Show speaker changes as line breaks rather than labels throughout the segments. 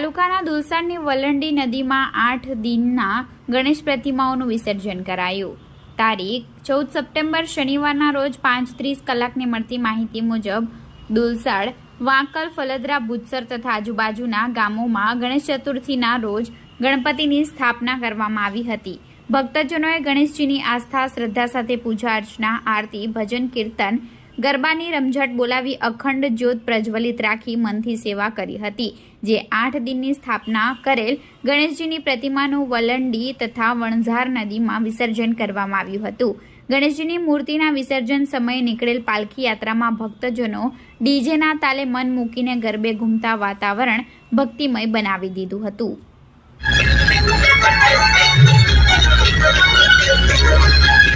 તાલુકાના દુલસાડની વલંડી નદીમાં આઠ દિનના ગણેશ પ્રતિમાઓનું વિસર્જન કરાયું. તારીખ, ચૌદ સપ્ટેમ્બર શનિવારના રોજ પાંચ ત્રીસ કલાકને મળતી માહિતી મુજબ, દુલસાડ, વાંકલ, ફલદરા, ભૂતસર તથા આજુબાજુના ગામોમાં ગણેશ ચતુર્થીના રોજ ગણપતિની સ્થાપના કરવામાં આવી હતી. ભક્તજનોએ ગણેશજીની આસ્થા, શ્રદ્ધા સાથે પૂજા અર્ચના, આરતી, ભજન, કીર્તન ગરબાની રમઝટ બોલાવી અખંડ જ્યોત પ્રજ્વલિત રાખી મનથી સેવા કરી હતી, જે આઠ દિનની સ્થાપના કરેલ ગણેશજીની પ્રતિમાનું વલંડી તથા વણઝાર નદીમાં વિસર્જન કરવામાં આવ્યું હતું. ગણેશજીની મૂર્તિના વિસર્જન સમયે નીકળેલ પાલખી યાત્રામાં ભક્તજનો ડીજેના તાલે મન મૂકીને ગરબે ઘૂમતા વાતાવરણ ભક્તિમય બનાવી દીધું હતું.
બજા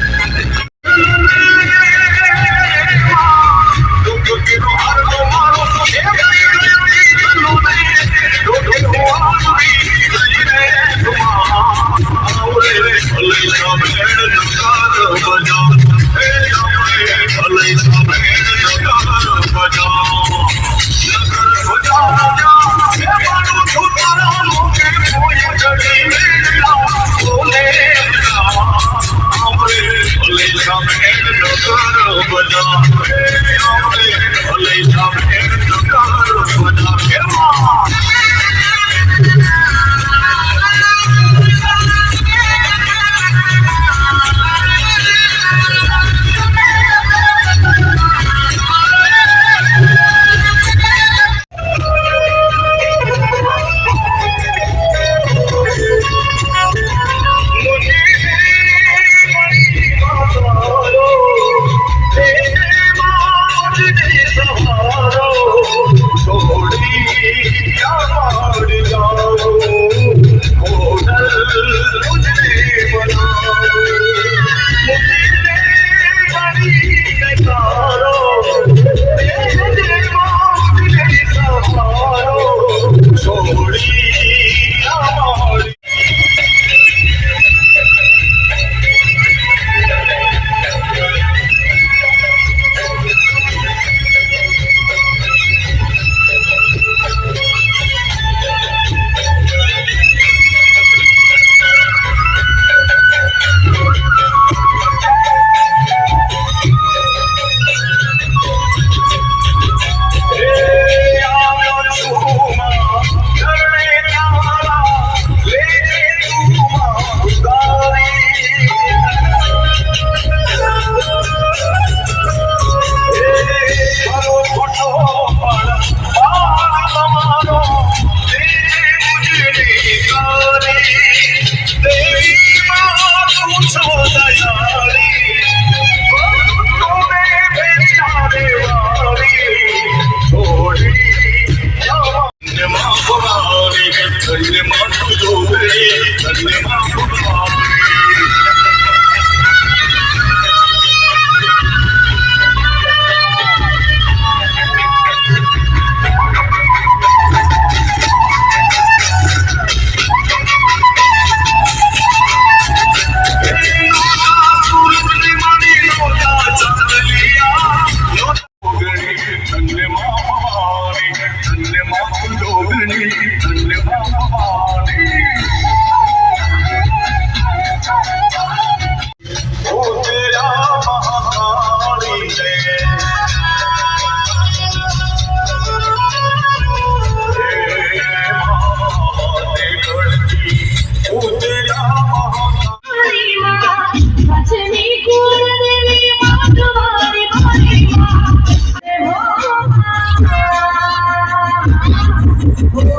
Okay.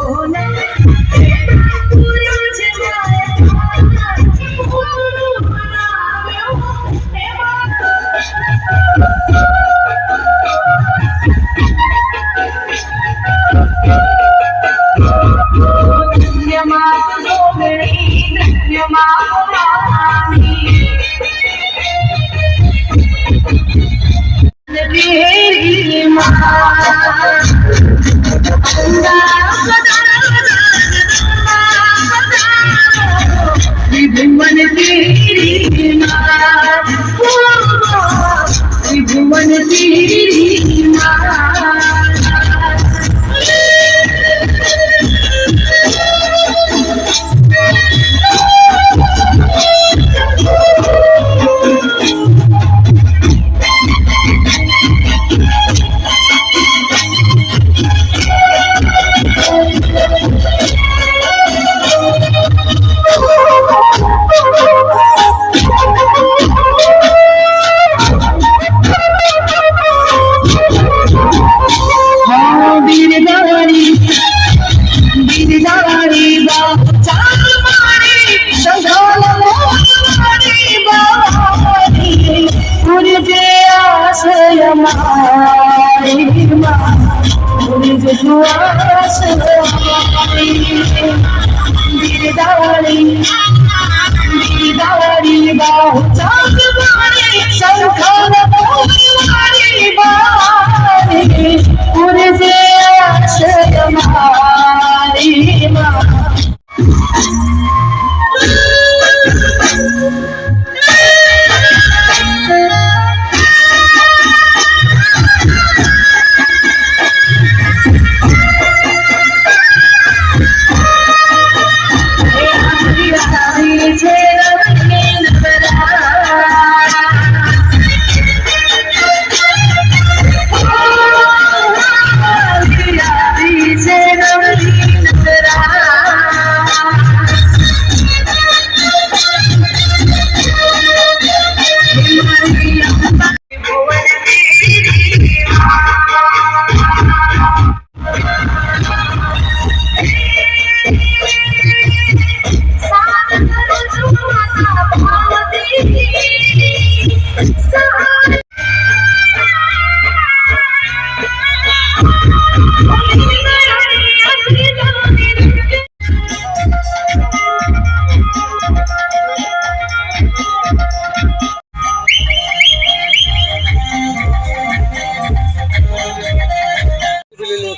তীর মারা Who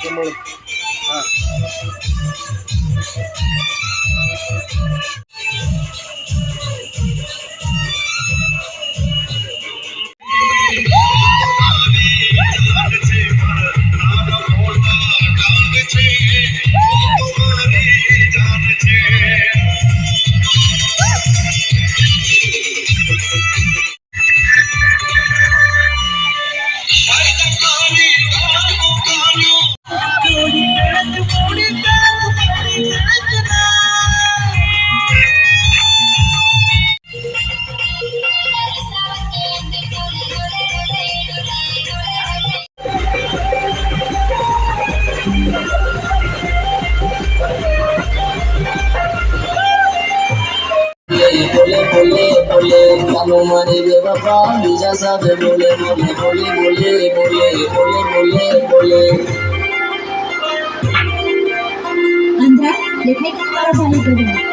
Good on. બેવફા બીજા સાથે બોલે બોલે બોલે બોલે બોલે બોલે બોલે બોલે
અંધા દેખાય કે મારો ભાઈ ગયો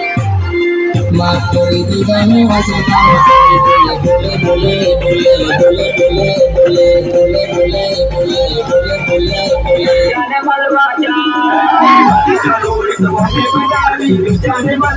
માફ કરી દીધાને વાસી કાનો સોરી બોલે બોલે બોલે બોલે બોલે બોલે બોલે બોલે બોલે બોલે બોલે બોલે બોલે